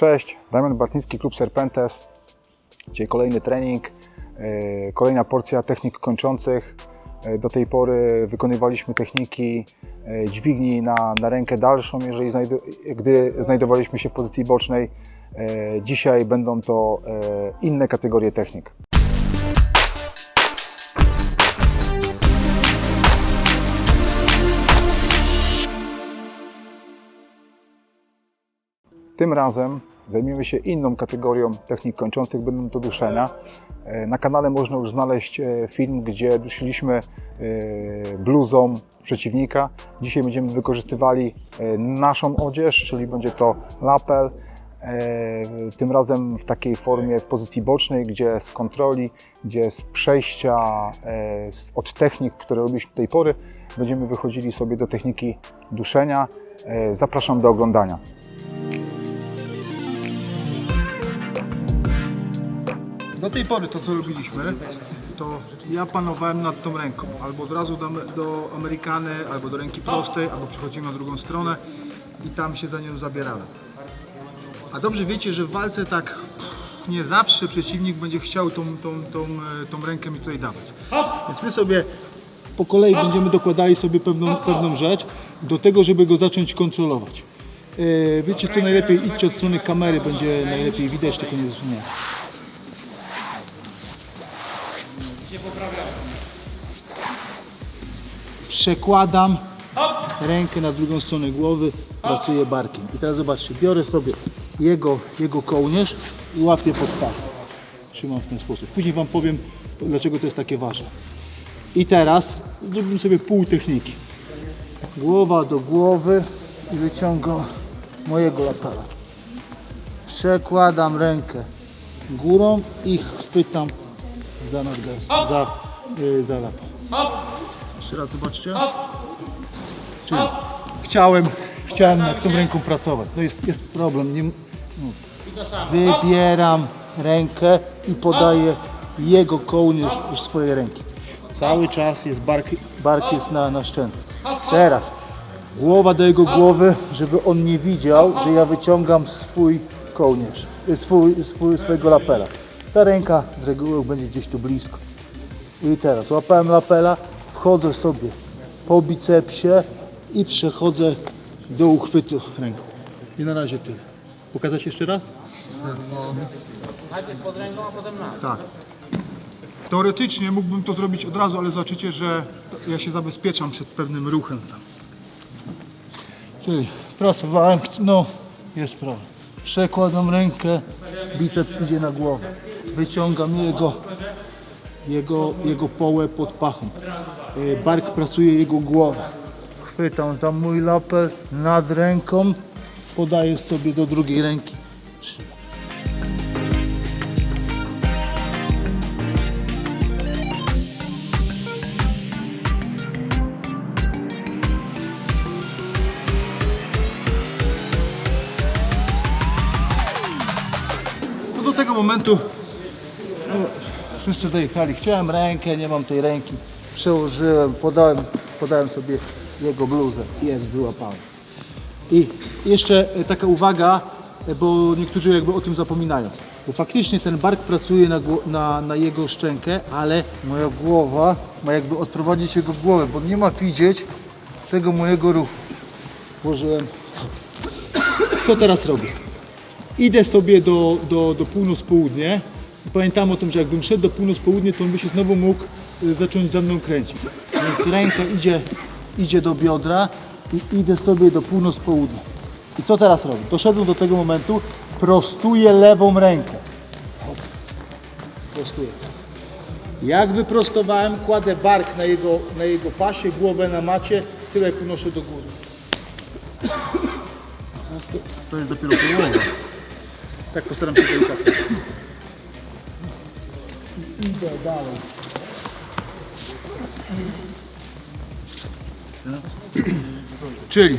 Cześć, Damian Bartnicki, Klub Serpentes. Dzisiaj kolejny trening, e, kolejna porcja technik kończących. E, Do tej pory wykonywaliśmy techniki e, dźwigni na, na rękę dalszą, jeżeli gdy znajdowaliśmy się w pozycji bocznej. Dzisiaj będą to inne kategorie technik. Tym razem zajmiemy się inną kategorią technik kończących, będą to duszenia. E, Na kanale można już znaleźć e, film, gdzie dusiliśmy e, bluzą przeciwnika. Dzisiaj będziemy wykorzystywali naszą odzież, czyli będzie to lapel. Tym razem w takiej formie w pozycji bocznej, gdzie z kontroli, gdzie z przejścia od technik, które robiliśmy do tej pory, będziemy wychodzili sobie do techniki duszenia. Zapraszam do oglądania. Do tej pory to co robiliśmy, to ja panowałem nad tą ręką. Albo od razu do, do Amerykany, albo do ręki prostej, albo przechodziłem na drugą stronę i tam się za nią zabierałem. A dobrze wiecie, że w walce tak nie zawsze przeciwnik będzie chciał tą, tą, tą, e, tą rękę mi tutaj dawać. Więc my sobie po kolei będziemy dokładali sobie pewną, pewną rzecz do tego, żeby go zacząć kontrolować. E, Wiecie co najlepiej, idźcie od strony kamery, będzie najlepiej widać, tylko nie zasłaniać. Przekładam rękę na drugą stronę głowy, pracuję barkiem. I teraz zobaczcie, biorę sobie jego, jego kołnierz i łapię pod pas. Trzymam w ten sposób. Później Wam powiem, dlaczego to jest takie ważne. I teraz zrobimy sobie pół techniki. Głowa do głowy i wyciągam mojego lapela. Przekładam rękę górą i chwytam za nadgarst, za, yy, za lapel. Jeszcze raz zobaczcie. Czyli chciałem, chciałem nad tą ręką pracować. To jest, jest problem. Nie, no. Wybieram rękę i podaję jego kołnierz już swojej ręki. Cały czas jest bark, bark jest na, na szczęce. Teraz głowa do jego głowy, żeby on nie widział, że ja wyciągam swój kołnierz, y, swój, swój, swojego lapela. Ta ręka z reguły będzie gdzieś tu blisko. I teraz łapałem lapela, wchodzę sobie po bicepsie i przechodzę do uchwytu ręką. I na razie tyle. Pokazać jeszcze raz? Najpierw pod ręką, a potem na. Tak. Teoretycznie mógłbym to zrobić od razu, ale zobaczycie, że ja się zabezpieczam przed pewnym ruchem tam. Czyli pracowałem, no jest problem. Przekładam rękę, biceps idzie na głowę. Wyciągam jego, jego, jego połę pod pachą. E, Bark pracuje jego głowę. Chwytam za mój lapel nad ręką, podaję sobie do drugiej ręki. Do tego momentu no, wszyscy dojechali. Chciałem rękę, nie mam tej ręki. Przełożyłem, podałem, podałem sobie jego bluzę. Jest, wyłapałem. I jeszcze e, taka uwaga, e, bo niektórzy jakby o tym zapominają. Bo faktycznie ten bark pracuje na, na, na jego szczękę, ale moja głowa ma jakby odprowadzić jego głowę, bo nie ma widzieć tego mojego ruchu. Włożyłem. Co teraz robię? idę sobie do, do, do północ-południe. Pamiętam o tym, że jakbym szedł do północ-południe, to on by się znowu mógł y, zacząć za mną kręcić. Więc ręka idzie, idzie do biodra i idę sobie do północ-południa. I co teraz robię? Doszedłem do tego momentu, prostuję lewą rękę. Prostuję. Jak wyprostowałem, kładę bark na jego, na jego pasie, głowę na macie, tyłek unoszę do góry. To jest dopiero połowa. Tak postaram się delikatnie. Idę dalej. Czyli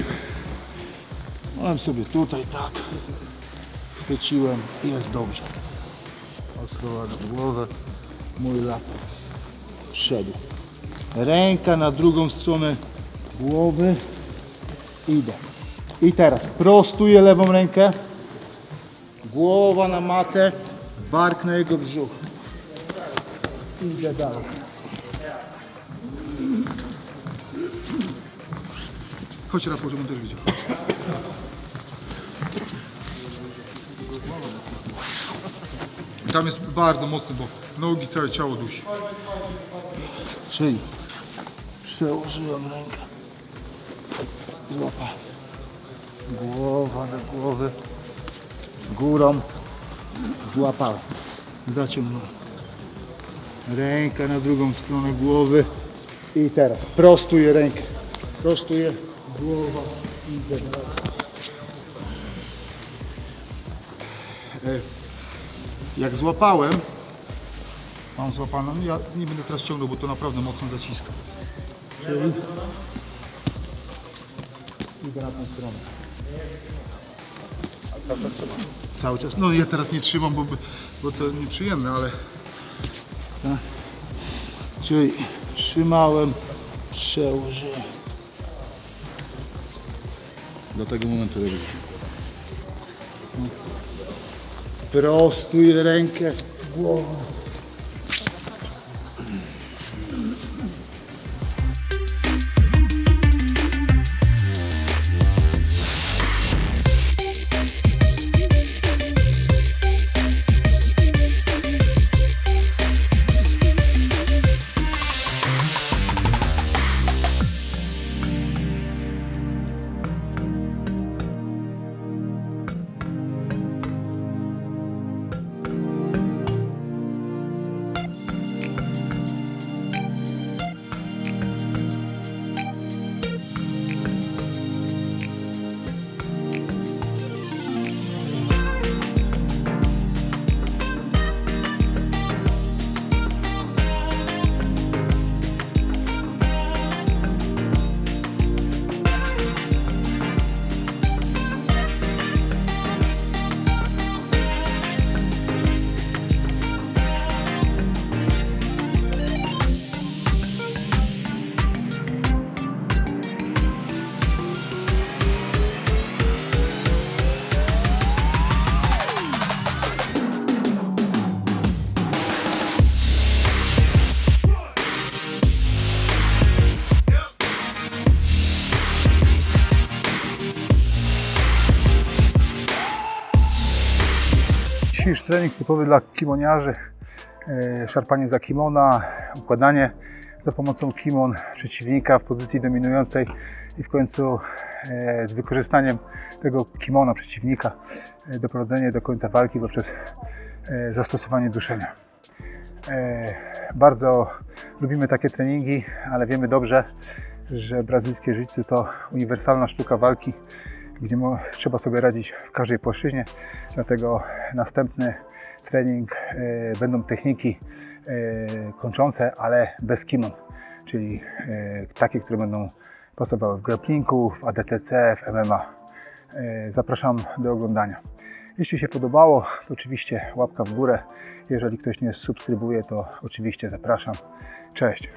mam sobie tutaj tak. Chwyciłem i jest dobrze. Odprowadzam głowę. Mój laptop wszedł. Ręka na drugą stronę głowy. Idę. I teraz prostuję lewą rękę. Głowa na matę, bark na jego brzuch. Idę dalej. Chodź Rafał, żebym też widział. Tam jest bardzo mocno, bo nogi, całe ciało dusi. Czyli przełożyłem rękę. Złapałem. Głowa do głowy. Górą. Złapałem. Zaciągnąłem. Ręka na drugą stronę głowy. I teraz prostuję rękę. Prostuję. Głowa. Dalej. E, Jak złapałem, Mam złapane, no ja nie będę teraz ciągnął, bo to naprawdę mocno zaciska. Czyli idę na tą stronę. Cały czas, no ja teraz nie trzymam, bo, bo to nieprzyjemne, ale Tak. Czyli trzymałem, przełożyłem. do tego momentu robię. Prostuj rękę głową. Dzisiejszy trening typowy dla kimoniarzy. E, Szarpanie za kimona, układanie za pomocą kimon przeciwnika w pozycji dominującej i w końcu e, z wykorzystaniem tego kimona przeciwnika e, doprowadzenie do końca walki poprzez zastosowanie duszenia. Bardzo lubimy takie treningi, ale wiemy dobrze, że brazylijskie jiu to uniwersalna sztuka walki, gdzie trzeba sobie radzić w każdej płaszczyźnie. Dlatego następny trening e, będą techniki e, kończące, ale bez kimon, czyli e, takie, które będą pasowały w grapplingu, w ADTC, w MMA. Zapraszam do oglądania. Jeśli się podobało, to oczywiście łapka w górę. Jeżeli ktoś nie subskrybuje, to oczywiście zapraszam. Cześć.